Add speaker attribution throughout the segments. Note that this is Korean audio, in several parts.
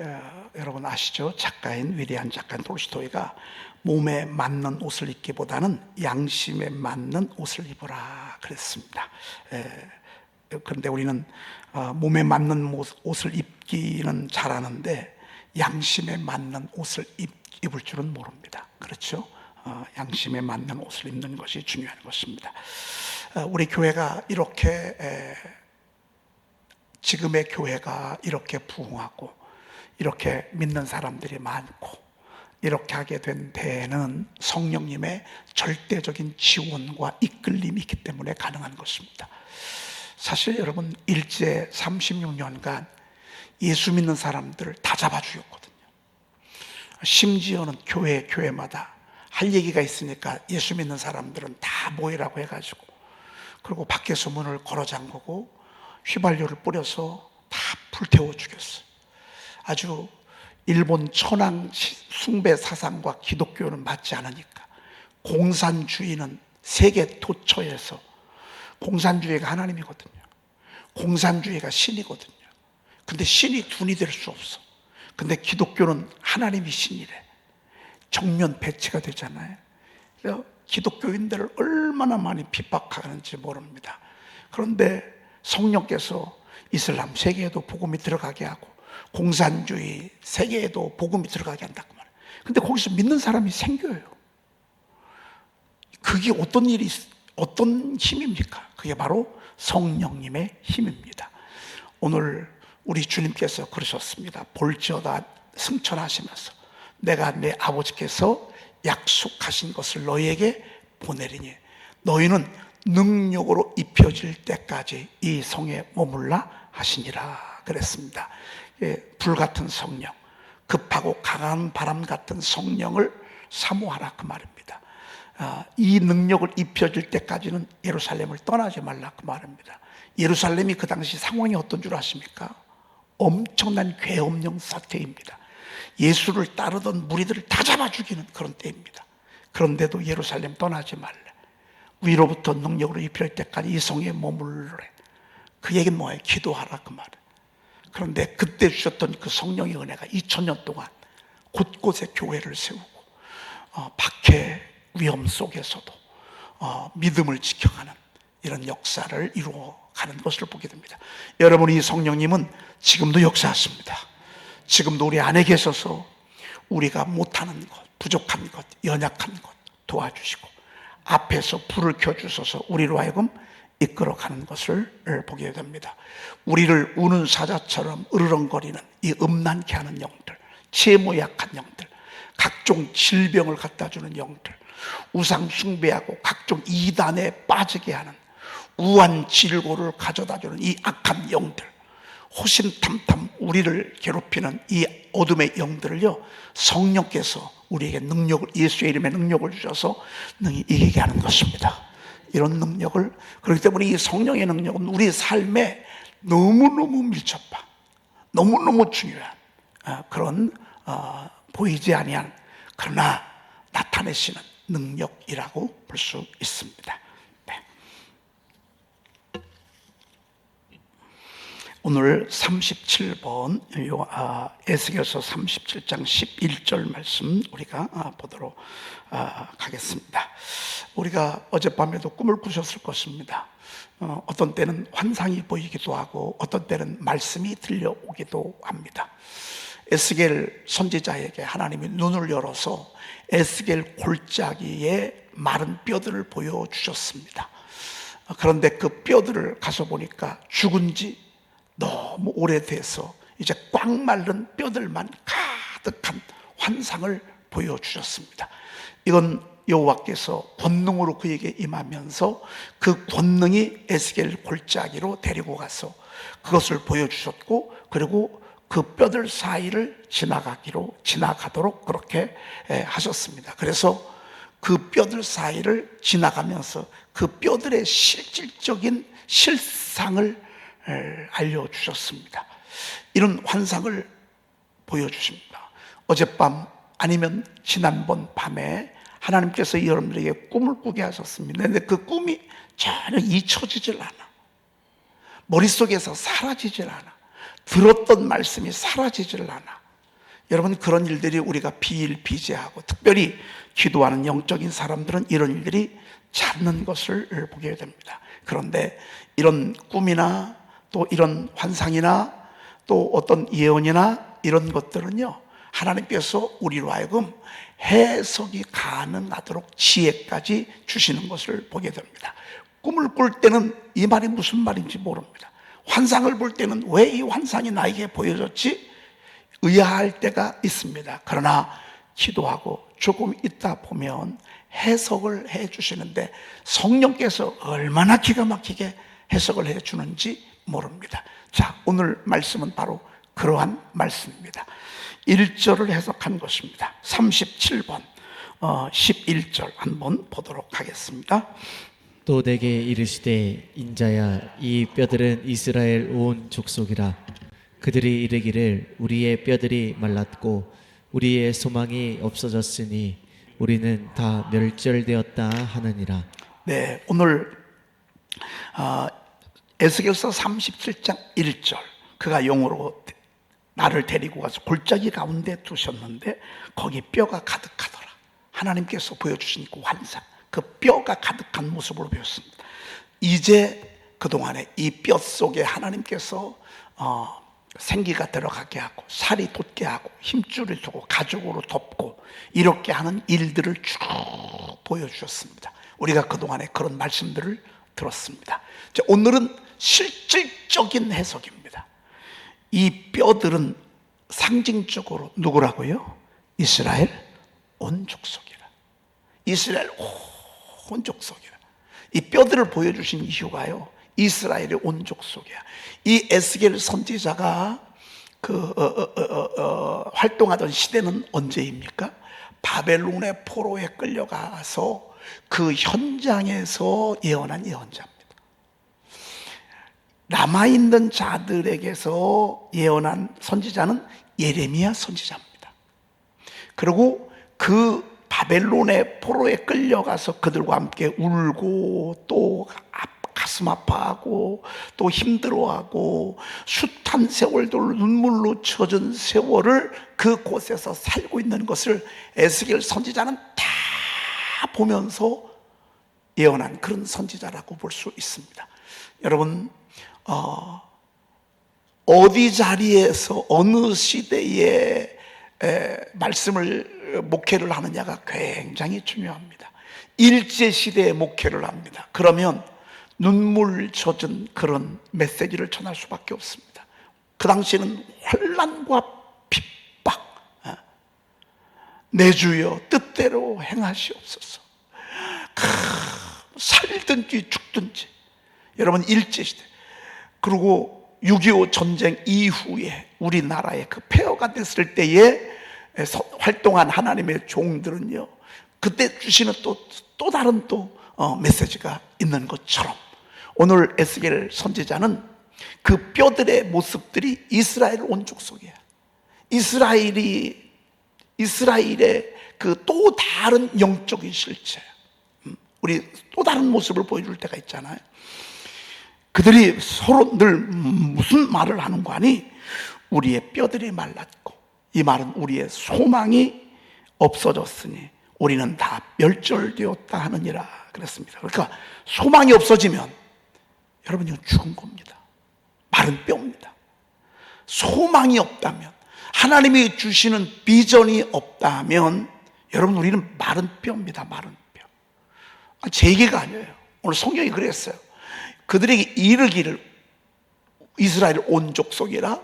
Speaker 1: 어, 여러분 아시죠? 작가인 위대한 작가인 톨스토이가 몸에 맞는 옷을 입기보다는 양심에 맞는 옷을 입어라 그랬습니다. 에, 그런데 우리는 어, 몸에 맞는 옷- 옷을 입기는 잘하는데 양심에 맞는 옷을 입, 입을 줄은 모릅니다. 그렇죠? 어, 양심에 맞는 옷을 입는 것이 중요한 것입니다. 어, 우리 교회가 이렇게 에, 지금의 교회가 이렇게 부흥하고 이렇게 믿는 사람들이 많고 이렇게 하게 된 데에는 성령님의 절대적인 지원과 이끌림이 있기 때문에 가능한 것입니다. 사실 여러분 일제 36년간 예수 믿는 사람들을 다 잡아 죽였거든요. 심지어는 교회 교회마다 할 얘기가 있으니까 예수 믿는 사람들은 다 모이라고 해가지고 그리고 밖에서 문을 걸어 잠그고 휘발유를 뿌려서 다 불태워 죽였어요. 아주 일본 천황 시- 숭배 사상과 기독교는 맞지 않으니까 공산주의는 세계 도처에서 공산주의가 하나님이거든요. 공산주의가 신이거든요. 근데 신이 둔이 될 수 없어. 근데 기독교는 하나님이 신이래. 정면 배치가 되잖아요. 그래서 기독교인들을 얼마나 많이 핍박하는지 모릅니다. 그런데 성령께서 이슬람 세계에도 복음이 들어가게 하고 공산주의 세계에도 복음이 들어가게 한다고 말해요. 근데 거기서 믿는 사람이 생겨요. 그게 어떤 일이 있- 어떤 힘입니까? 그게 바로 성령님의 힘입니다. 오늘 우리 주님께서 그러셨습니다. 볼지어다 승천하시면서 내가 내 아버지께서 약속하신 것을 너희에게 보내리니 너희는 능력으로 입혀질 때까지 이 성에 머물라 하시니라 그랬습니다. 예, 불 같은 성령, 급하고 강한 바람 같은 성령을 사모하라 그 말입니다. 아, 이 능력을 입혀질 때까지는 예루살렘을 떠나지 말라 그 말입니다. 예루살렘이 그 당시 상황이 어떤 줄 아십니까? 엄청난 괴업령 사태입니다. 예수를 따르던 무리들을 다 잡아 죽이는 그런 때입니다. 그런데도 예루살렘 떠나지 말래. 위로부터 능력으로 입힐 때까지 이 성에 머물래. 그 얘기는 뭐예요? 기도하라 그 말이에요. 그런데 그때 주셨던 그 성령의 은혜가 2000년 동안 곳곳에 교회를 세우고 어, 박해 위험 속에서도 어, 믿음을 지켜가는 이런 역사를 이루어가는 것을 보게 됩니다. 여러분 이 성령님은 지금도 역사하십니다. 지금도 우리 안에 계셔서 우리가 못하는 것, 부족한 것, 연약한 것 도와주시고 앞에서 불을 켜주셔서 우리로 하여금 이끌어가는 것을 보게 됩니다. 우리를 우는 사자처럼 으르렁거리는 이 음란케 하는 영들, 채무 약한 영들, 각종 질병을 갖다 주는 영들, 우상 숭배하고 각종 이단에 빠지게 하는 우한 질고를 가져다 주는 이 악한 영들, 호심탐탐 우리를 괴롭히는 이 어둠의 영들을요 성령께서 우리에게 능력을 예수의 이름의 능력을 주셔서 능히 이기게 하는 것입니다. 이런 능력을 그렇기 때문에 이 성령의 능력은 우리 삶에 너무너무 밀접한 너무너무 중요한 어, 그런 어, 보이지 아니한 그러나 나타내시는 능력이라고 볼 수 있습니다. 네. 오늘 37번 요, 아, 에스겔서 37장 11절 말씀 우리가 아, 보도록 아, 하겠습니다. 우리가 어젯밤에도 꿈을 꾸셨을 것입니다. 어, 어떤 때는 환상이 보이기도 하고 어떤 때는 말씀이 들려오기도 합니다. 에스겔 선지자에게 하나님이 눈을 열어서 에스겔 골짜기에 마른 뼈들을 보여주셨습니다. 그런데 그 뼈들을 가서 보니까 죽은 지 너무 오래돼서 이제 꽉 마른 뼈들만 가득한 환상을 보여주셨습니다. 이건 여호와께서 권능으로 그에게 임하면서 그 권능이 에스겔 골짜기로 데리고 가서 그것을 보여주셨고 그리고 그 뼈들 사이를 지나가기로 지나가도록 그렇게 에, 하셨습니다. 그래서 그 뼈들 사이를 지나가면서 그 뼈들의 실질적인 실상을 에, 알려주셨습니다. 이런 환상을 보여주십니다. 어젯밤 아니면 지난번 밤에 하나님께서 여러분들에게 꿈을 꾸게 하셨습니다. 근데 그 꿈이 전혀 잊혀지질 않아. 머릿속에서 사라지질 않아. 들었던 말씀이 사라지질 않아. 여러분 그런 일들이 우리가 비일비재하고 특별히 기도하는 영적인 사람들은 이런 일들이 잦는 것을 보게 됩니다. 그런데 이런 꿈이나 또 이런 환상이나 또 어떤 예언이나 이런 것들은요 하나님께서 우리로 하여금 해석이 가능하도록 지혜까지 주시는 것을 보게 됩니다. 꿈을 꿀 때는 이 말이 무슨 말인지 모릅니다. 환상을 볼 때는 왜 이 환상이 나에게 보여졌지? 의아할 때가 있습니다. 그러나 기도하고 조금 있다 보면 해석을 해 주시는데 성령께서 얼마나 기가 막히게 해석을 해 주는지 모릅니다. 자, 오늘 말씀은 바로 그러한 말씀입니다. 1절을 해석한 것입니다. 37번, 어, 11절 한번 보도록 하겠습니다.
Speaker 2: 또 내게 이르시되 인자야 이 뼈들은 이스라엘 온 족속이라 그들이 이르기를 우리의 뼈들이 말랐고 우리의 소망이 없어졌으니 우리는 다 멸절되었다 하느니라
Speaker 1: 네, 오늘 어, 에스겔서 37장 1절 그가 용으로 나를 데리고 가서 골짜기 가운데 두셨는데 거기 뼈가 가득하더라. 하나님께서 보여주신 그 환상, 그 뼈가 가득한 모습으로 보였습니다. 이제 그 동안에 이 뼈 속에 하나님께서 어, 생기가 들어가게 하고 살이 돋게 하고 힘줄을 두고 가죽으로 덮고 이렇게 하는 일들을 쭉 보여주셨습니다. 우리가 그 동안에 그런 말씀들을 들었습니다. 오늘은 실질적인 해석입니다. 이 뼈들은 상징적으로 누구라고요? 이스라엘 온 족속이라. 이스라엘 온 족속이라. 이 뼈들을 보여주신 이유가요. 이스라엘의 온 족속이야. 이 에스겔 선지자가 그 어, 어, 어, 어, 활동하던 시대는 언제입니까? 바벨론의 포로에 끌려가서 그 현장에서 예언한 예언자입니다. 남아있는 자들에게서 예언한 선지자는 예레미야 선지자입니다. 그리고 그 바벨론의 포로에 끌려가서 그들과 함께 울고 또 가슴 아파하고 또 힘들어하고 숱한 세월들 눈물로 젖은 세월을 그 곳에서 살고 있는 것을 에스겔 선지자는 다 보면서 예언한 그런 선지자라고 볼 수 있습니다. 여러분 어, 어디 자리에서 어느 시대에 에, 말씀을 목회를 하느냐가 굉장히 중요합니다. 일제 시대에 목회를 합니다. 그러면 눈물 젖은 그런 메시지를 전할 수밖에 없습니다. 그 당시에는 환란과 핍박, 어, 내 주여 뜻대로 행하시옵소서. 크, 살든지 죽든지 여러분 일제 시대 그리고 6.25 전쟁 이후에 우리나라의 그 폐허가 됐을 때에 활동한 하나님의 종들은요, 그때 주시는 또, 또 다른 또 어, 메시지가 있는 것처럼 오늘 에스겔 선지자는 그 뼈들의 모습들이 이스라엘 온족 속이야. 이스라엘이, 이스라엘의 그 또 다른 영적인 실체. 음, 우리 또 다른 모습을 보여줄 때가 있잖아요. 그들이 서로 늘 무슨 말을 하는 거 아니? 우리의 뼈들이 말랐고, 이 말은 우리의 소망이 없어졌으니 우리는 다 멸절되었다 하느니라 그랬습니다. 그러니까 소망이 없어지면 여러분 이건 죽은 겁니다. 마른 뼈입니다. 소망이 없다면 하나님이 주시는 비전이 없다면 여러분 우리는 마른 뼈입니다. 마른 뼈. 아, 제 얘기가 아니에요. 오늘 성경이 그랬어요. 그들에게 이르기를 이스라엘 온 족 속이라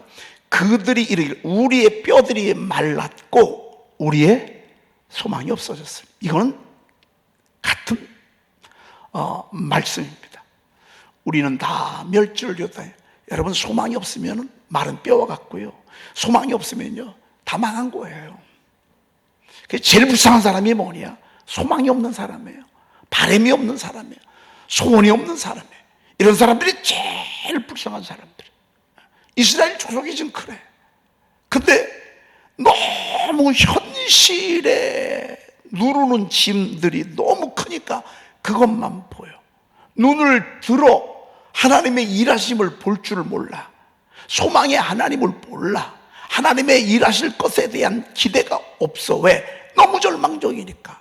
Speaker 1: 그들이 이르기를 우리의 뼈들이 말랐고 우리의 소망이 없어졌어요. 이거는 같은 어, 말씀입니다. 우리는 다 멸절되었다. 여러분 소망이 없으면 마른 뼈와 같고요. 소망이 없으면요 다 망한 거예요. 제일 불쌍한 사람이 뭐냐? 소망이 없는 사람이에요. 바람이 없는 사람이에요. 소원이 없는 사람이에요. 이런 사람들이 제일 불쌍한 사람들. 이스라엘 조속이 지금 그래. 근데 너무 현실에 누르는 짐들이 너무 크니까 그것만 보여. 눈을 들어 하나님의 일하심을 볼 줄을 몰라. 소망의 하나님을 몰라. 하나님의 일하실 것에 대한 기대가 없어. 왜? 너무 절망적이니까.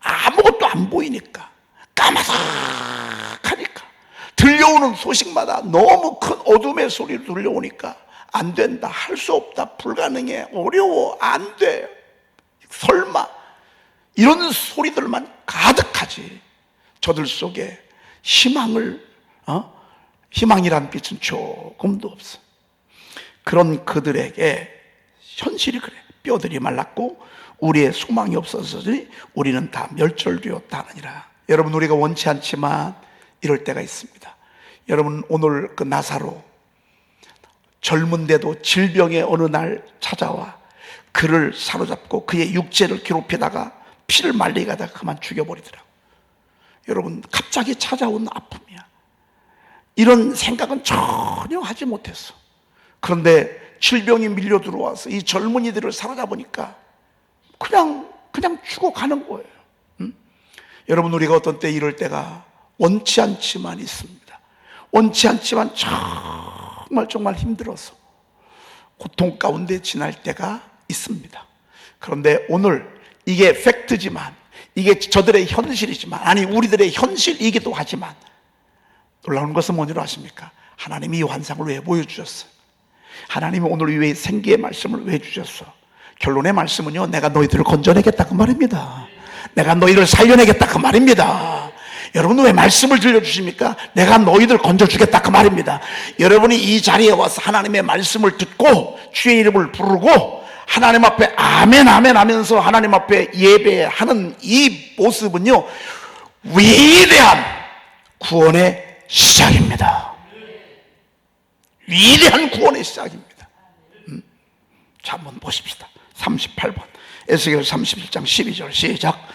Speaker 1: 아무것도 안 보이니까. 까마득하니까. 들려오는 소식마다 너무 큰 어둠의 소리로 들려오니까 안 된다. 할 수 없다. 불가능해. 어려워. 안 돼. 설마. 이런 소리들만 가득하지. 저들 속에 희망을, 어? 희망이란 빛은 조금도 없어. 그런 그들에게 현실이 그래. 뼈들이 말랐고 우리의 소망이 없어서니 우리는 다 멸절되었다 하느니라. 여러분 우리가 원치 않지만 이럴 때가 있습니다. 여러분 오늘 그 나사로 젊은데도 질병의 어느 날 찾아와 그를 사로잡고 그의 육체를 괴롭히다가 피를 말리게 하다가 그만 죽여버리더라고. 여러분 갑자기 찾아온 아픔이야. 이런 생각은 전혀 하지 못했어. 그런데 질병이 밀려 들어와서 이 젊은이들을 사로잡으니까 그냥 그냥 죽어가는 거예요. 음? 여러분 우리가 어떤 때 이럴 때가 원치 않지만 있습니다. 원치 않지만 정말 정말 힘들어서 고통 가운데 지날 때가 있습니다. 그런데 오늘 이게 팩트지만 이게 저들의 현실이지만 아니 우리들의 현실이기도 하지만 놀라운 것은 뭔지 아십니까? 하나님이 이 환상을 왜 보여주셨어요? 하나님이 오늘 왜 생기의 말씀을 왜 주셨어? 결론의 말씀은요, 내가 너희들을 건져내겠다 그 말입니다. 내가 너희를 살려내겠다 그 말입니다. 여러분 왜 말씀을 들려주십니까? 내가 너희들 건져주겠다 그 말입니다. 여러분이 이 자리에 와서 하나님의 말씀을 듣고 주의 이름을 부르고 하나님 앞에 아멘 아멘 하면서 하나님 앞에 예배하는 이 모습은요 위대한 구원의 시작입니다. 위대한 구원의 시작입니다. 음. 자, 한번 보십시다. 38번. 에스겔 37장 12절 시작.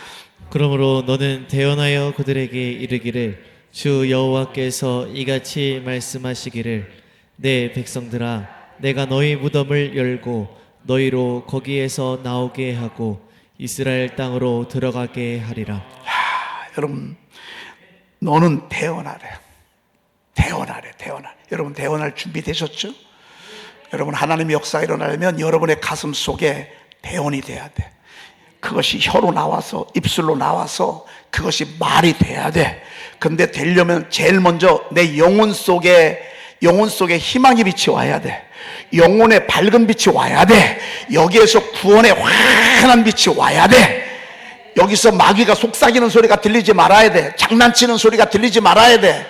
Speaker 2: 그러므로 너는 대언하여 그들에게 이르기를 주 여호와께서 이같이 말씀하시기를 내 백성들아 내가 너희 무덤을 열고 너희로 거기에서 나오게 하고 이스라엘 땅으로 들어가게 하리라
Speaker 1: 아, 여러분, 너는 대언하래. 대언하래, 대언하래. 여러분, 대언할 준비 되셨죠? 여러분, 하나님의 역사 일어나려면 여러분의 가슴 속에 대언이 돼야 돼. 그것이 혀로 나와서, 입술로 나와서, 그것이 말이 돼야 돼. 근데 되려면 제일 먼저 내 영혼 속에, 영혼 속에 희망의 빛이 와야 돼. 영혼의 밝은 빛이 와야 돼. 여기에서 구원의 환한 빛이 와야 돼. 여기서 마귀가 속삭이는 소리가 들리지 말아야 돼. 장난치는 소리가 들리지 말아야 돼.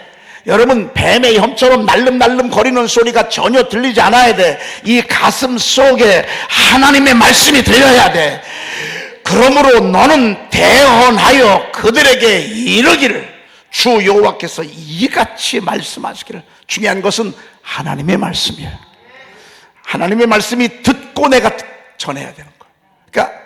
Speaker 1: 여러분 뱀의 혐처럼 날름날름 거리는 소리가 전혀 들리지 않아야 돼. 이 가슴 속에 하나님의 말씀이 들려야 돼. 그러므로 너는 대언하여 그들에게 이르기를 주 여호와께서 이같이 말씀하시기를 중요한 것은 하나님의 말씀이에요. 하나님의 말씀이 듣고 내가 전해야 되는 거예요. 그러니까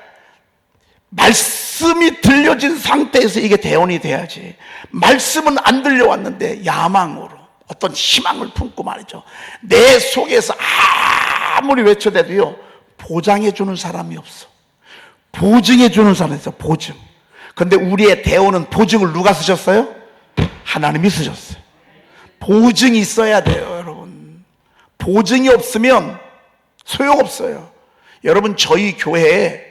Speaker 1: 말씀이 들려진 상태에서 이게 대언이 돼야지. 말씀은 안 들려왔는데 야망으로 어떤 희망을 품고 말이죠. 내 속에서 아무리 외쳐대도요, 보장해 주는 사람이 없어. 보증해 주는 사람이 있어, 보증. 근데 우리의 대언은 보증을 누가 쓰셨어요? 하나님이 쓰셨어요. 보증이 있어야 돼요, 여러분. 보증이 없으면 소용없어요. 여러분, 저희 교회에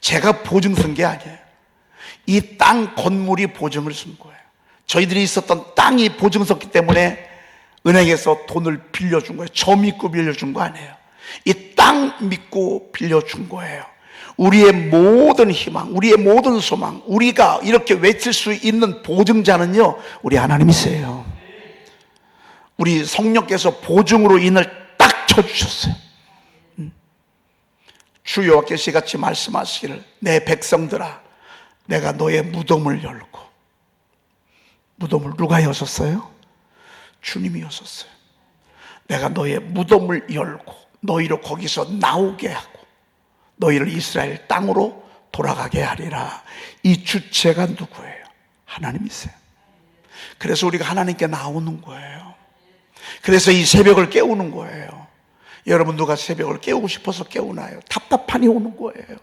Speaker 1: 제가 보증 쓴 게 아니에요. 이 땅 건물이 보증을 쓴 거예요. 저희들이 있었던 땅이 보증 썼기 때문에 은행에서 돈을 빌려준 거예요. 저 믿고 빌려준 거 아니에요. 이 땅 믿고 빌려준 거예요. 우리의 모든 희망, 우리의 모든 소망, 우리가 이렇게 외칠 수 있는 보증자는요, 우리 하나님이세요. 우리 성령께서 보증으로 인을 딱 쳐주셨어요. 주 여호와께서 같이 말씀하시기를 내 백성들아 내가 너의 무덤을 열고 무덤을 누가 여셨어요? 주님이 여셨어요. 내가 너의 무덤을 열고 너희를 거기서 나오게 하고 너희를 이스라엘 땅으로 돌아가게 하리라. 이 주체가 누구예요? 하나님이세요. 그래서 우리가 하나님께 나오는 거예요. 그래서 이 새벽을 깨우는 거예요. 여러분 누가 새벽을 깨우고 싶어서 깨우나요? 답답하니 오는 거예요.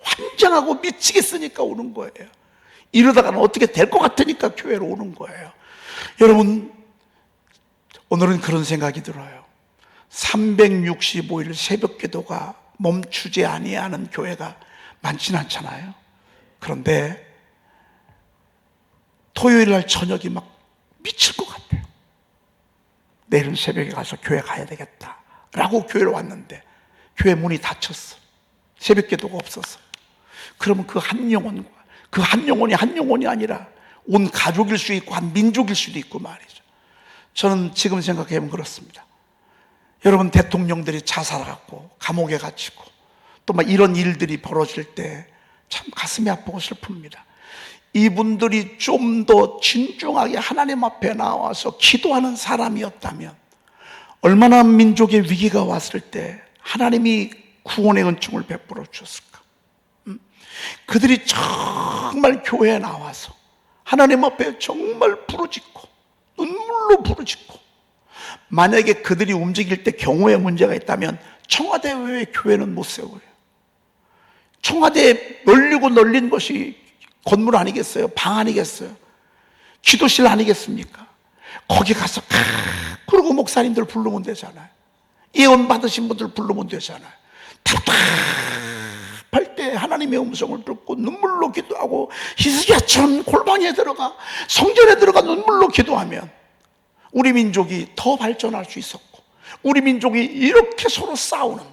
Speaker 1: 환장하고 미치겠으니까 오는 거예요. 이러다가는 어떻게 될 것 같으니까 교회로 오는 거예요. 여러분 오늘은 그런 생각이 들어요. 365일 새벽 기도가 멈추지 아니하는 교회가 많진 않잖아요. 그런데 토요일 날 저녁이 막 미칠 것 같아요. 내일은 새벽에 가서 교회 가야 되겠다. 라고 교회로 왔는데 교회 문이 닫혔어. 새벽 기도가 없었어. 그러면 그 한 영혼과 그한 영혼이 한 영혼이 아니라 온 가족일 수 있고 한 민족일 수도 있고 말이죠. 저는 지금 생각해보면 그렇습니다. 여러분 대통령들이 자살하고 감옥에 갇히고 또 막 이런 일들이 벌어질 때 참 가슴이 아프고 슬픕니다. 이분들이 좀 더 진중하게 하나님 앞에 나와서 기도하는 사람이었다면 얼마나 민족의 위기가 왔을 때 하나님이 구원의 은총을 베풀어 주셨을까? 음? 그들이 정말 교회에 나와서 하나님 앞에 정말 부르짖고 눈물로 부르짖고 만약에 그들이 움직일 때 경호에 문제가 있다면 청와대 외에 교회는 못 세워요. 청와대에 널리고 널린 것이 건물 아니겠어요? 방 아니겠어요? 기도실 아니겠습니까? 거기 가서 咔 그러고 목사님들 부르면 되잖아요. 예언 받으신 분들 부르면 되잖아요. 답답할 때 하나님의 음성을 듣고 눈물로 기도하고 히스기야처럼 골방에 들어가 성전에 들어가 눈물로 기도하면 우리 민족이 더 발전할 수 있었고 우리 민족이 이렇게 서로 싸우는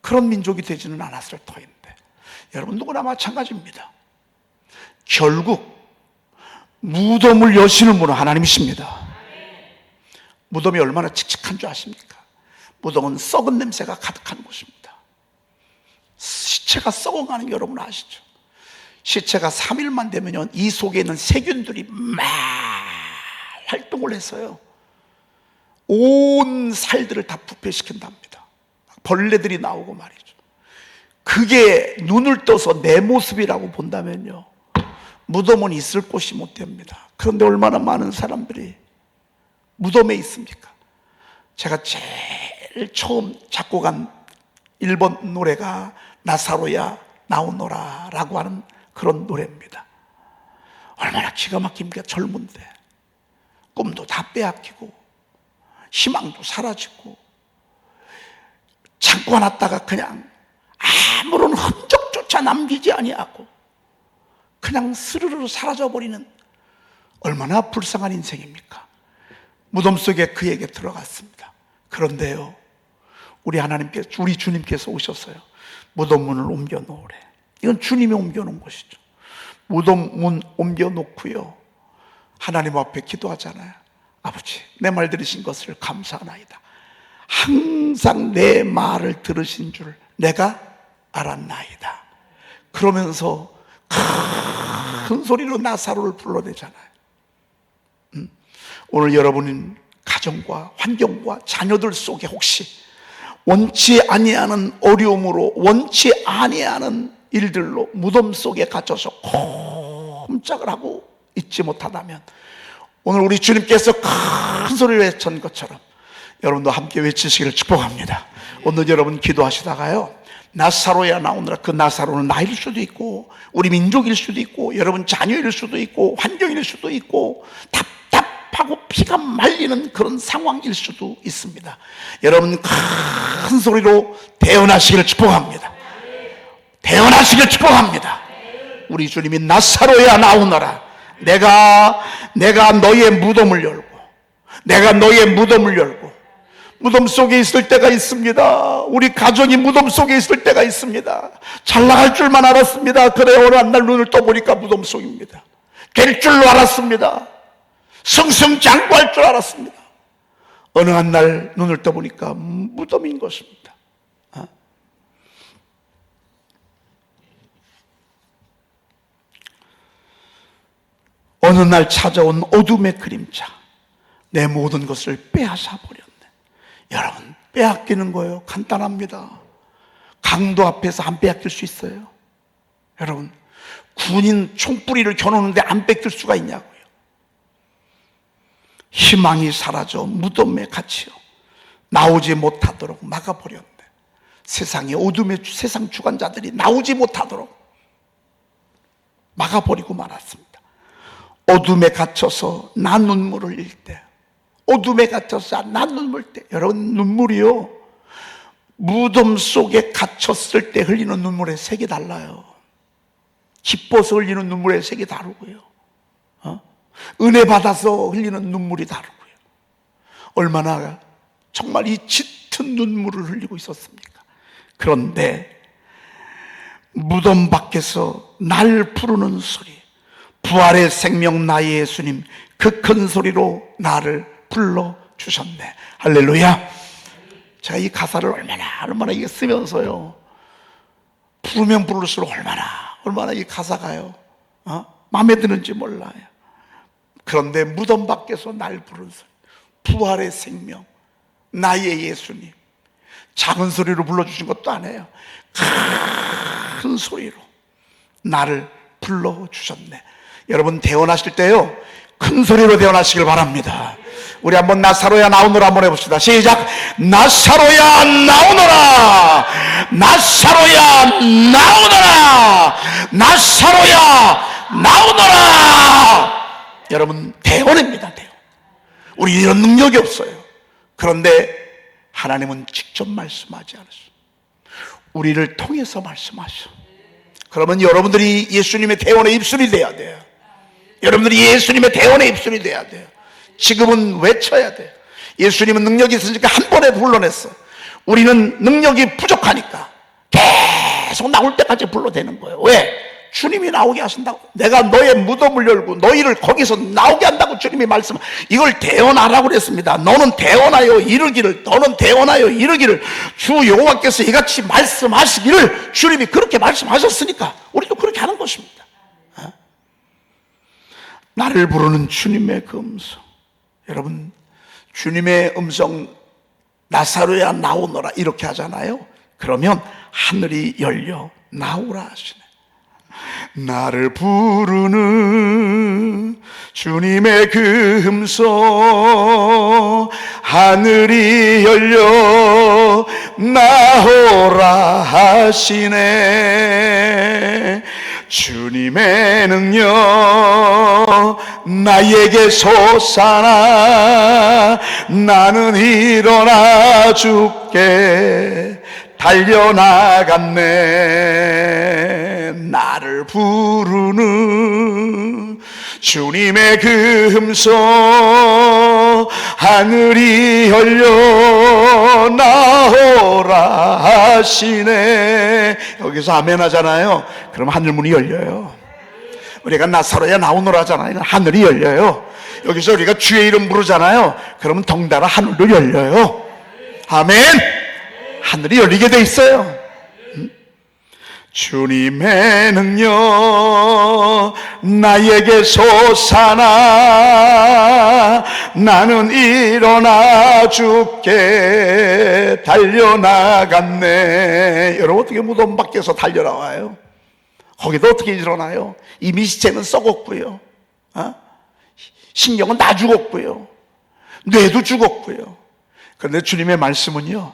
Speaker 1: 그런 민족이 되지는 않았을 터인데 여러분 누구나 마찬가지입니다. 결국 무덤을 여시는 분은 하나님이십니다. 무덤이 얼마나 칙칙한 줄 아십니까? 무덤은 썩은 냄새가 가득한 곳입니다. 시체가 썩어가는 게 여러분 아시죠? 시체가 3일만 되면 이 속에 있는 세균들이 막 활동을 해서요. 온 살들을 다 부패시킨답니다. 벌레들이 나오고 말이죠. 그게 눈을 떠서 내 모습이라고 본다면요. 무덤은 있을 곳이 못 됩니다. 그런데 얼마나 많은 사람들이 무덤에 있습니까? 제가 제일 처음 작곡한 일본 노래가 나사로야 나오노라 라고 하는 그런 노래입니다. 얼마나 기가 막힙니까? 젊은데. 꿈도 다 빼앗기고, 희망도 사라지고, 참고 놨다가 그냥 아무런 흔적조차 남기지 아니하고, 그냥 스르르 사라져버리는 얼마나 불쌍한 인생입니까? 무덤 속에 그에게 들어갔습니다. 그런데요, 우리 하나님께서, 우리 주님께서 오셨어요. 무덤 문을 옮겨 놓으래. 이건 주님이 옮겨 놓은 것이죠. 무덤 문 옮겨 놓고요. 하나님 앞에 기도하잖아요. 아버지, 내 말 들으신 것을 감사하나이다. 항상 내 말을 들으신 줄 내가 알았나이다. 그러면서 큰 소리로 나사로를 불러내잖아요. 음? 오늘 여러분은 가정과 환경과 자녀들 속에 혹시 원치 아니하는 어려움으로 원치 아니하는 일들로 무덤 속에 갇혀서 꼼짝을 하고 있지 못하다면 오늘 우리 주님께서 큰 소리를 외친 것처럼 여러분도 함께 외치시기를 축복합니다. 오늘 여러분 기도하시다가요. 나사로야 나오느라 그 나사로는 나일 수도 있고 우리 민족일 수도 있고 여러분 자녀일 수도 있고 환경일 수도 있고 답답하고 피가 말리는 그런 상황일 수도 있습니다. 여러분 큰 소리로 대언하시기를 축복합니다. 대언하시기를 축복합니다. 우리 주님이 나사로야 나오너라. 내가 내가 너의 무덤을 열고 내가 너의 무덤을 열고 무덤 속에 있을 때가 있습니다. 우리 가정이 무덤 속에 있을 때가 있습니다. 잘 나갈 줄만 알았습니다. 그래 어느 한날 눈을 떠보니까 무덤 속입니다. 될 줄로 알았습니다. 승승장구할 줄 알았습니다. 어느 한 날 눈을 떠보니까 무덤인 것입니다. 어느 날 찾아온 어둠의 그림자, 내 모든 것을 빼앗아 버렸네. 여러분, 빼앗기는 거예요. 간단합니다. 강도 앞에서 안 빼앗길 수 있어요. 여러분, 군인 총뿌리를 겨누는데 안 뺏길 수가 있냐고요. 희망이 사라져 무덤에 갇히요. 나오지 못하도록 막아버렸네. 세상의 어둠의 주- 세상 주관자들이 나오지 못하도록 막아버리고 말았습니다. 어둠에 갇혀서 나 눈물을 흘릴 때, 어둠에 갇혀서 나 눈물 때, 여러분 눈물이요 무덤 속에 갇혔을 때 흘리는 눈물의 색이 달라요. 기뻐서 흘리는 눈물의 색이 다르고요. 어? 은혜 받아서 흘리는 눈물이 다르고요. 얼마나 정말 이 짙은 눈물을 흘리고 있었습니까? 그런데 무덤 밖에서 날 부르는 소리, 부활의 생명 나의 예수님, 그 큰 소리로 나를 불러 주셨네. 할렐루야. 제가 이 가사를 얼마나 얼마나 이게 쓰면서요. 부르면 부를수록 얼마나 얼마나 이 가사가요. 어? 마음에 드는지 몰라요. 그런데 무덤 밖에서 날 부른 소리, 부활의 생명, 나의 예수님, 작은 소리로 불러주신 것도 아니에요. 큰 소리로 나를 불러주셨네. 여러분, 대원하실 때요, 큰 소리로 대원하시길 바랍니다. 우리 한번 나사로야 나오너라 한번 해봅시다. 시작. 나사로야 나오너라! 나사로야 나오너라! 나사로야 나오너라! 여러분, 대원입니다, 대원. 우리 이런 능력이 없어요. 그런데 하나님은 직접 말씀하지 않으셔. 우리를 통해서 말씀하셔. 그러면 여러분들이 예수님의 대원의 입술이 돼야 돼요. 여러분들이 예수님의 대원의 입술이 돼야 돼요. 지금은 외쳐야 돼요. 예수님은 능력이 있으니까 한 번에 불러냈어. 우리는 능력이 부족하니까 계속 나올 때까지 불러대는 거예요. 왜? 주님이 나오게 하신다고. 내가 너의 무덤을 열고 너희를 거기서 나오게 한다고 주님이 말씀. 이걸 대언하라고 그랬습니다. 너는 대언하여 이르기를, 너는 대언하여 이르기를 주 여호와께서 이같이 말씀하시기를 주님이 그렇게 말씀하셨으니까 우리도 그렇게 하는 것입니다. 어? 나를 부르는 주님의 그 음성. 여러분, 주님의 음성 나사로야 나오너라 이렇게 하잖아요. 그러면 하늘이 열려 나오라 하시네. 나를 부르는 주님의 그 음성 하늘이 열려 나오라 하시네 주님의 능력 나에게 솟아나 나는 일어나 죽게. 달려나갔네. 나를 부르는 주님의 그 음성 하늘이 열려 나오라 하시네. 여기서 아멘 하잖아요. 그럼 하늘문이 열려요 우리가 나사로야 나오노라 하잖아요 하늘이 열려요 여기서 우리가 주의 이름 부르잖아요 그러면 덩달아 하늘도 열려요 아멘 하늘이 열리게 돼 있어요. 음? 주님의 능력 나에게 솟아나 나는 일어나 죽게 달려나갔네. 여러분 어떻게 무덤 밖에서 달려나와요? 거기도 어떻게 일어나요? 이미 시체는 썩었고요. 어? 신경은 다 죽었고요. 뇌도 죽었고요. 그런데 주님의 말씀은요.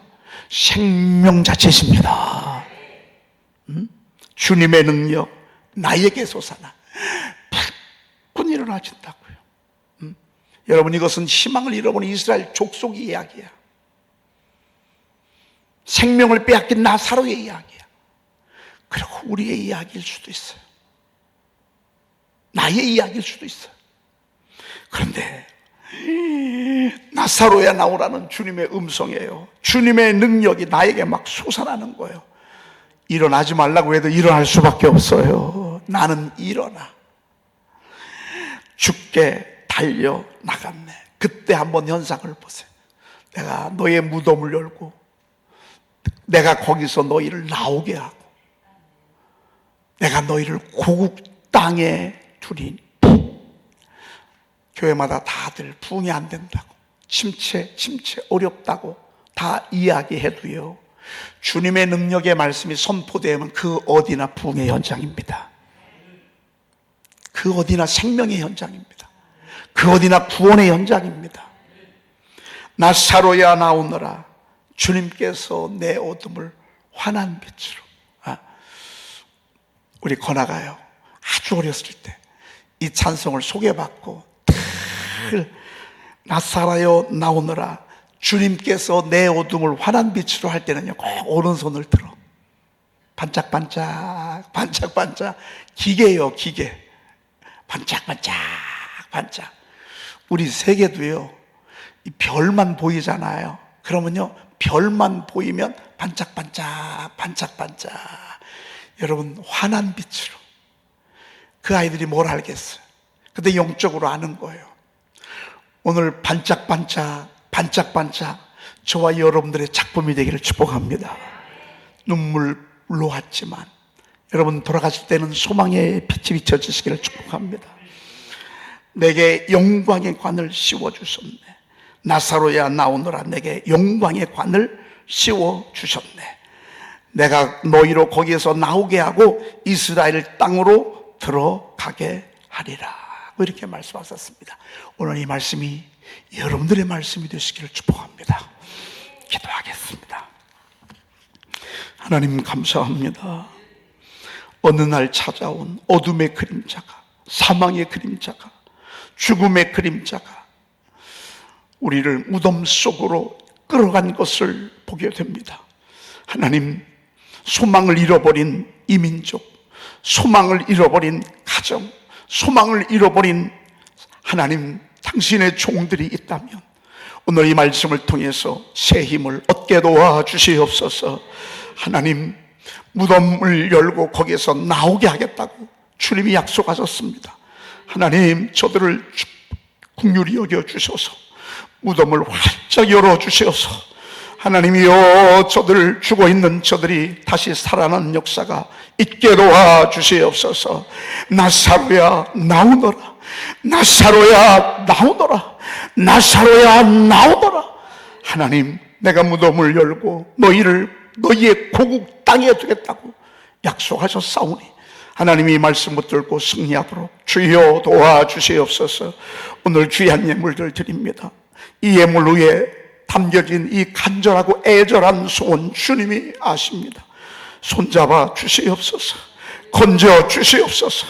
Speaker 1: 생명 자체십니다. 음? 주님의 능력 나에게 솟아나 불끈 일어나진다고요. 음? 여러분 이것은 희망을 잃어버린 이스라엘 족속의 이야기야. 생명을 빼앗긴 나사로의 이야기야. 그리고 우리의 이야기일 수도 있어요. 나의 이야기일 수도 있어요. 그런데 나사로야 나오라는 주님의 음성이에요. 주님의 능력이 나에게 막 솟아나는 거예요. 일어나지 말라고 해도 일어날 수밖에 없어요. 나는 일어나. 죽게 달려 나갔네. 그때 한번 현상을 보세요. 내가 너의 무덤을 열고 내가 거기서 너희를 나오게 하고 내가 너희를 고국 땅에 두리니 교회마다 다들 부흥이 안 된다고 침체 침체 어렵다고 다 이야기해도요. 주님의 능력의 말씀이 선포되면 그 어디나 부흥의 현장입니다. 그 어디나 생명의 현장입니다. 그 어디나 구원의 현장입니다. 나사로야 나오너라 주님께서 내 어둠을 환한 빛으로 아, 우리 권아가요 아주 어렸을 때 이 찬송을 소개받고 늘 나사라여 나오너라 주님께서 내 어둠을 환한 빛으로 할 때는요, 꼭 오른손을 들어. 반짝반짝, 반짝반짝. 기계요, 기계. 반짝반짝, 반짝. 우리 세계도요, 이 별만 보이잖아요. 그러면요, 별만 보이면 반짝반짝, 반짝반짝. 여러분, 환한 빛으로. 그 아이들이 뭘 알겠어요? 근데 영적으로 아는 거예요. 오늘 반짝반짝, 반짝반짝, 저와 여러분들의 작품이 되기를 축복합니다. 눈물로 왔지만, 여러분 돌아가실 때는 소망의 빛이 비춰지시기를 축복합니다. 내게 영광의 관을 씌워 주셨네. 나사로야 나오너라 내게 영광의 관을 씌워 주셨네. 내가 너희로 거기에서 나오게 하고 이스라엘 땅으로 들어가게 하리라. 뭐 이렇게 말씀하셨습니다. 오늘 이 말씀이 여러분들의 말씀이 되시기를 축복합니다. 기도하겠습니다. 하나님 감사합니다. 어느 날 찾아온 어둠의 그림자가, 사망의 그림자가, 죽음의 그림자가 우리를 무덤 속으로 끌어간 것을 보게 됩니다. 하나님, 소망을 잃어버린 이민족, 소망을 잃어버린 가정, 소망을 잃어버린 하나님, 당신의 종들이 있다면 오늘 이 말씀을 통해서 새 힘을 얻게 도와 주시옵소서. 하나님, 무덤을 열고 거기에서 나오게 하겠다고 주님이 약속하셨습니다. 하나님, 저들을 국률이 여겨 주셔서 무덤을 활짝 열어 주셔서 하나님이여 저들 죽어 있는 저들이 다시 살아나는 역사가 있게 도와 주시옵소서. 나사로야 나오너라. 나사로야 나오너라. 나사로야 나오너라. 하나님, 내가 무덤을 열고 너희를 너희의 고국 땅에 두겠다고 약속하셨사오니 하나님이 말씀 붙들고 승리하도록 주여 도와주시옵소서. 오늘 귀한 예물들 드립니다. 이 예물 위에 담겨진 이 간절하고 애절한 소원 주님이 아십니다. 손잡아 주시옵소서. 건져 주시옵소서.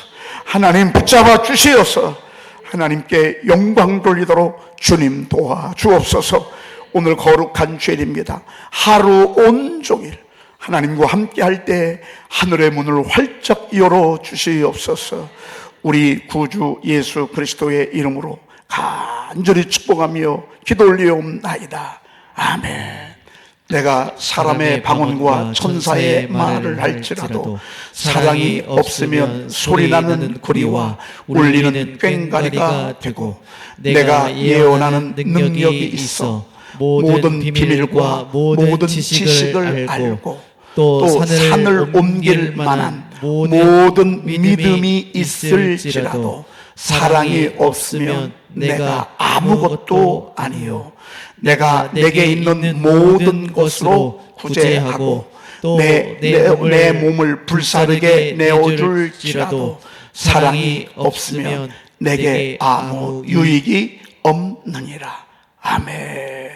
Speaker 1: 하나님 붙잡아 주시옵소서. 하나님께 영광 돌리도록 주님 도와 주옵소서. 오늘 거룩한 죄입니다. 하루 온종일 하나님과 함께 할 때 하늘의 문을 활짝 열어 주시옵소서. 우리 구주 예수 그리스도의 이름으로 간절히 축복하며 기도 올리옵나이다. 아멘. 내가 사람의 방언과 천사의 말을 할지라도 사랑이 없으면 소리나는 구리와 울리는 꽹과리가 되고 내가 예언하는 능력이 있어 모든 비밀과 모든 지식을 알고 또 산을 옮길 만한 모든 믿음이 있을지라도 사랑이 없으면 내가 아무것도 아니요. 내가 내게 있는 모든 것으로 구제하고 내, 내, 내 몸을 불사르게 내어줄지라도 사랑이 없으면 내게 아무 유익이 없느니라. 아멘.